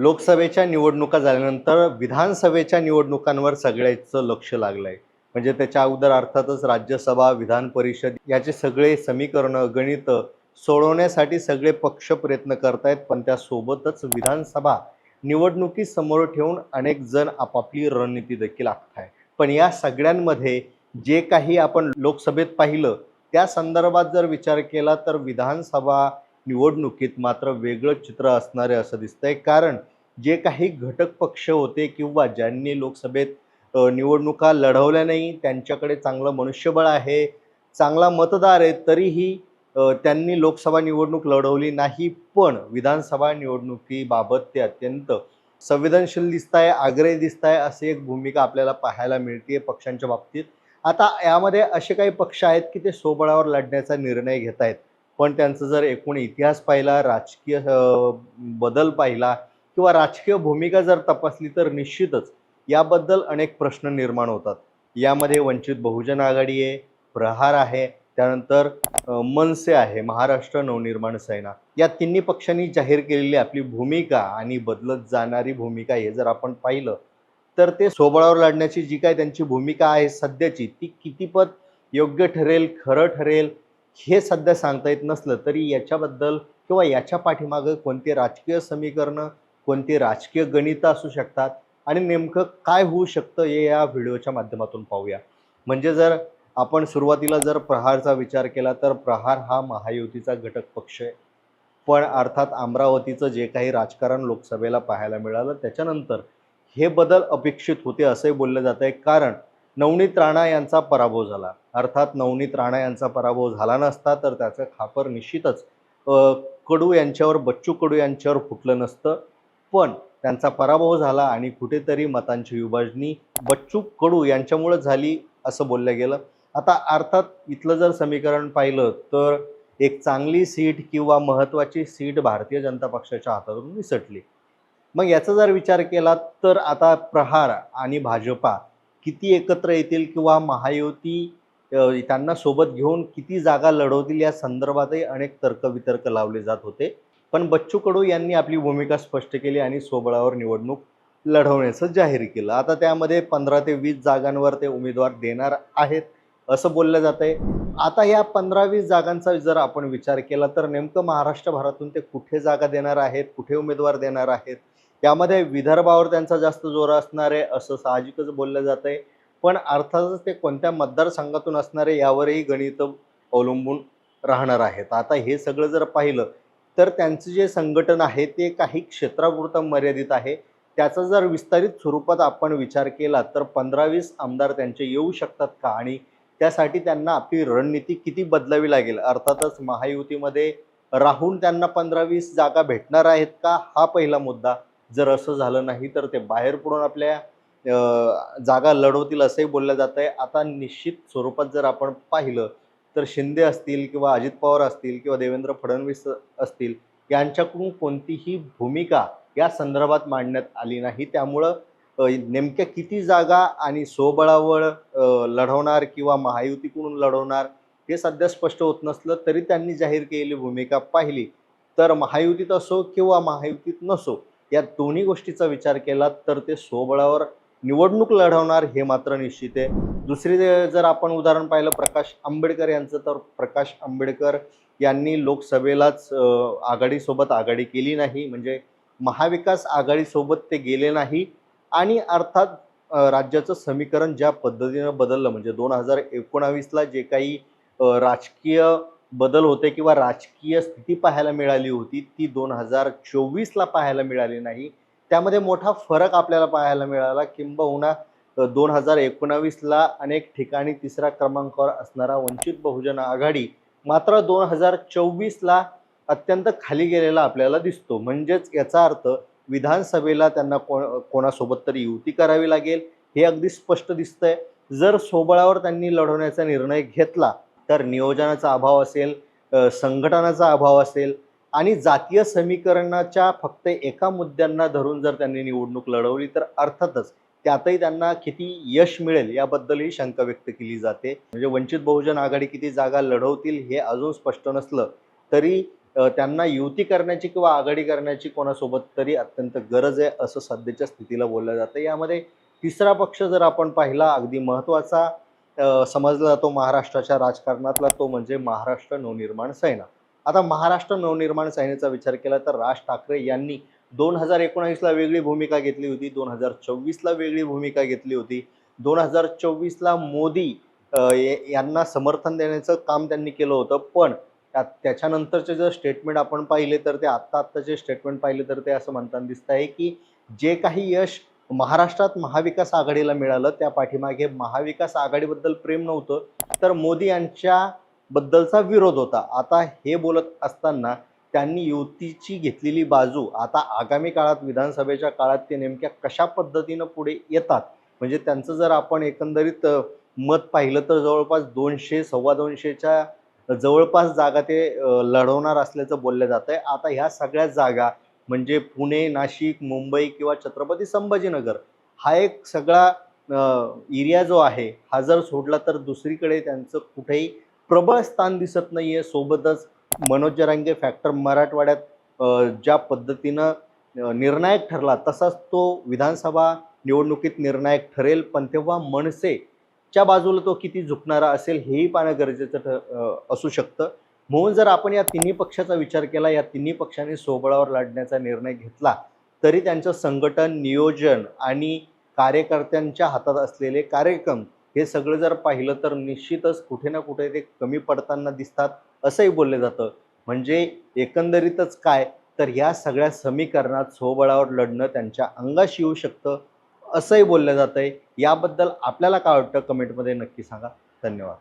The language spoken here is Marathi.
लोकसभेच्या निवडणुका झाल्यानंतर विधानसभेच्या निवडणुकांवर सगळ्याचं लक्ष लागलं आहे म्हणजे त्याच्या अगोदर अर्थातच राज्यसभा विधान परिषद याचे सगळे समीकरणं गणित सोडवण्यासाठी सगळे पक्ष प्रयत्न करतायत पण त्यासोबतच विधानसभा निवडणुकी समोर ठेवून अनेक जण आपापली रणनीती देखील आखत आहे पण या सगळ्यांमध्ये जे काही आपण लोकसभेत पाहिलं त्या संदर्भात जर विचार केला तर विधानसभा निवडणुकीत मात्र वेगळं चित्र असणारे असं दिसतंय. कारण जे काही घटक पक्ष होते किंवा ज्यांनी लोकसभेत निवडणुका लढवल्या नाही त्यांच्याकडे चांगलं मनुष्यबळ आहे चांगला मतदार आहे तरीही त्यांनी लोकसभा निवडणूक लढवली नाही. पण विधानसभा निवडणुकीबाबत ते अत्यंत संवेदनशील दिसत आहे आग्रही दिसत आहे अशी एक भूमिका आपल्याला पाहायला मिळते पक्षांच्या बाबतीत. आता यामध्ये असे काही पक्ष आहेत की ते सोबळावर लढण्याचा निर्णय घेत आहेत पण त्यांचं जर एकूण इतिहास पाहिला राजकीय बदल पाहिला किंवा राजकीय भूमिका जर तपासली तर निश्चितच याबद्दल अनेक प्रश्न निर्माण होतात. यामध्ये वंचित बहुजन आघाडी आहे प्रहार आहे त्यानंतर मनसे आहे महाराष्ट्र नवनिर्माण सेना. या तिन्ही पक्षांनी जाहीर केलेली आपली भूमिका आणि बदलत जाणारी भूमिका हे जर आपण पाहिलं तर ते सोबळावर लढण्याची जी काय त्यांची भूमिका आहे सध्याची ती कितीपत योग्य ठरेल खरं ठरेल हे सध्या सांगता येत नसलं तरी याच्याबद्दल किंवा याच्या पाठीमागं कोणते राजकीय समीकरणं कोणती राजकीय गणितं असू शकतात आणि नेमकं काय होऊ शकतं हे या व्हिडिओच्या माध्यमातून पाहूया. म्हणजे जर आपण सुरुवातीला जर प्रहारचा विचार केला तर प्रहार हा महायुतीचा घटक पक्ष आहे. पण अर्थात अमरावतीचं जे काही राजकारण लोकसभेला पाहायला मिळालं त्याच्यानंतर हे बदल अपेक्षित होते असंही बोललं जात आहे कारण नवनीत राणा यांचा पराभव झाला. अर्थात नवनीत राणा यांचा पराभव झाला नसता तर त्याचं खापर निश्चितच कडू यांच्यावर बच्चू कडू यांच्यावर फुटलं नसतं. पण त्यांचा पराभव झाला आणि कुठेतरी मतांची विभाजनी बच्चू कडू यांच्यामुळे झाली असं बोललं गेलं. आता अर्थात इथलं जर समीकरण पाहिलं तर एक चांगली सीट किंवा महत्त्वाची सीट भारतीय जनता पक्षाच्या हातातून निसटली. मग याचा जर विचार केला तर आता प्रहार आणि भाजपा किती एकत्र येतील किंवा महायुती त्यांना सोबत घेऊन किती जागा लढवतील या संदर्भातही अनेक तर्कवितर्क लावले जात होते. पण बच्चू कडू यांनी आपली भूमिका स्पष्ट केली आणि सोबळावर निवडणूक लढवण्याचं जाहीर केलं. आता त्यामध्ये पंधरा ते वीस जागांवर ते उमेदवार देणार आहेत असं बोललं जात आहे आता या पंधरा वीस जागांचा जर आपण विचार केला तर नेमकं महाराष्ट्रभरातून ते कुठे जागा देणार आहेत कुठे उमेदवार देणार आहेत? यामध्ये विदर्भावर त्यांचा जास्त जोर असणार आहे असं साहजिकच बोललं जात आहे. पण अर्थातच ते कोणत्या मतदारसंघातून असणारे यावरही गणित अवलंबून राहणार आहेत. आता हे सगळं जर पाहिलं तर त्यांचं जे संघटन आहे ते काही क्षेत्रापुरतं मर्यादित आहे. त्याचा जर विस्तारित स्वरूपात आपण विचार केला तर पंधरा वीस आमदार त्यांचे येऊ शकतात का? आणि त्यासाठी त्यांना आपली रणनीती किती बदलावी लागेल? अर्थातच महायुतीमध्ये राहून त्यांना पंधरा वीस जागा भेटणार आहेत का? हा पहिला मुद्दा जर असं झालं नाही तर ते बाहेर पडून आपल्या जागा लढवतील असंही बोललं जात आहे आता निश्चित स्वरूपात जर आपण पाहिलं तर शिंदे असतील किंवा अजित पवार असतील किंवा देवेंद्र फडणवीस असतील यांच्याकडून कोणतीही भूमिका या संदर्भात मांडण्यात आली नाही. त्यामुळं नेमक्या किती जागा आणि स्वबळावर लढवणार किंवा महायुतीकडून लढवणार हे सध्या स्पष्ट होत नसलं तरी त्यांनी जाहीर केलेली भूमिका पाहिली. तर महायुतीत असो किंवा महायुतीत नसो या दोन्ही गोष्टीचा विचार केला तर ते स्वबळावर निवडणूक लढवणार हे मात्र निश्चित आहे. दुसरी जर आपण उदाहरण पाहिलं प्रकाश आंबेडकर यांचं तर प्रकाश आंबेडकर यांनी लोकसभेलाच आघाडीसोबत आघाडी केली नाही. म्हणजे महाविकास आघाडीसोबत ते गेले नाही. आणि अर्थात राज्याचं समीकरण ज्या पद्धतीनं बदललं म्हणजे दोन हजार एकोणावीसला जे काही राजकीय बदल होते किंवा राजकीय स्थिती पाहायला मिळाली होती ती दोन हजार चोवीसला पाहायला मिळाली नाही. त्यामध्ये मोठा फरक आपल्याला पाहायला मिळाला. किंबहुना दोन हजार एकोणावीसला अनेक ठिकाणी तिसऱ्या क्रमांकावर असणारा वंचित बहुजन आघाडी मात्र दोन हजार चोवीसला अत्यंत खाली गेलेला आपल्याला दिसतो. म्हणजेच याचा अर्थ विधानसभेला त्यांना को कोणासोबत तरी युती करावी लागेल हे अगदी स्पष्ट दिसतंय. जर सोबळावर त्यांनी लढवण्याचा निर्णय घेतला तर नियोजनाचा अभाव असेल संघटनाचा अभाव असेल आणि जातीय समीकरणाच्या फक्त एका मुद्द्यांना धरून जर त्यांनी निवडणूक लढवली तर अर्थातच त्यातही त्यांना किती यश मिळेल याबद्दलही शंका व्यक्त केली जाते. म्हणजे वंचित बहुजन आघाडी किती जागा लढवतील हे अजून स्पष्ट नसलं तरी त्यांना युती करण्याची किंवा आघाडी करण्याची कोणासोबत तरी अत्यंत गरज आहे असं सध्याच्या स्थितीला बोललं जातं. यामध्ये तिसरा पक्ष जर आपण पाहिला अगदी महत्त्वाचा समजला जातो महाराष्ट्राच्या राजकारणातला तो म्हणजे महाराष्ट्र नवनिर्माण सेना. आता महाराष्ट्र नवनिर्माण सेनेचा विचार केला तर राज ठाकरे यांनी दोन हजार एकोणावीसला वेगळी भूमिका घेतली होती दोन हजार चोवीसला वेगळी भूमिका घेतली होती दोन हजार चोवीसला मोदी यांना समर्थन देण्याचं काम त्यांनी केलं होतं. पण त्या- त्याच्यानंतरचे जर स्टेटमेंट आपण पाहिले तर ते आत्ता आत्ताचे स्टेटमेंट पाहिले तर ते असं म्हणताना दिसत आहे की जे काही यश महाराष्ट्रात महाविकास आघाडीला मिळालं. त्या पाठीमागे महाविकास आघाडीबद्दल प्रेम नव्हतं तर मोदी यांच्या बद्दलचा विरोध होता. आता हे बोलत असताना त्यांनी युतीची घेतलेली बाजू आता आगामी काळात विधानसभेच्या काळात ते नेमक्या कशा पद्धतीनं पुढे येतात? म्हणजे त्यांचं जर आपण एकंदरीत मत पाहिलं तर जवळपास दोनशे सव्वा दोनशेच्या जवळपास जागा ते लढवणार असल्याचं बोललं जात आहे आता ह्या सगळ्या जागा म्हणजे पुणे नाशिक मुंबई किंवा छत्रपती संभाजीनगर हा एक सगळा एरिया जो आहे हा जर सोडला तर दुसरीकडे त्यांचं कुठेही प्रबळ स्थान दिसत नाही आहे सोबतच मनोज जरांगे फॅक्टर मराठवाड्यात ज्या पद्धतीनं निर्णायक ठरला तसाच तो विधानसभा निवडणुकीत निर्णायक ठरेल. पण तेव्हा मनसेच्या बाजूला तो किती झुकणारा असेल हेही पाहणं गरजेचं ठ असू शकतं. म्हणून जर आपण या तिन्ही पक्षाचा विचार केला या तिन्ही पक्षांनी सोबळावर लढण्याचा निर्णय घेतला तरी त्यांचं संघटन नियोजन आणि कार्यकर्त्यांच्या हातात असलेले कार्यक्रम हे सगळं जर पाहिलं तर निश्चितच कुठे ना कुठे ते कमी पडताना दिसतात असंही बोललं जातं. म्हणजे एकंदरीतच काय? तर या सगळ्या समीकरणात सोबळावर लढणं त्यांच्या अंगाशी येऊ शकतं असंही बोललं जातं आहे याबद्दल आपल्याला काय वाटतं? कमेंटमध्ये नक्की सांगा. धन्यवाद.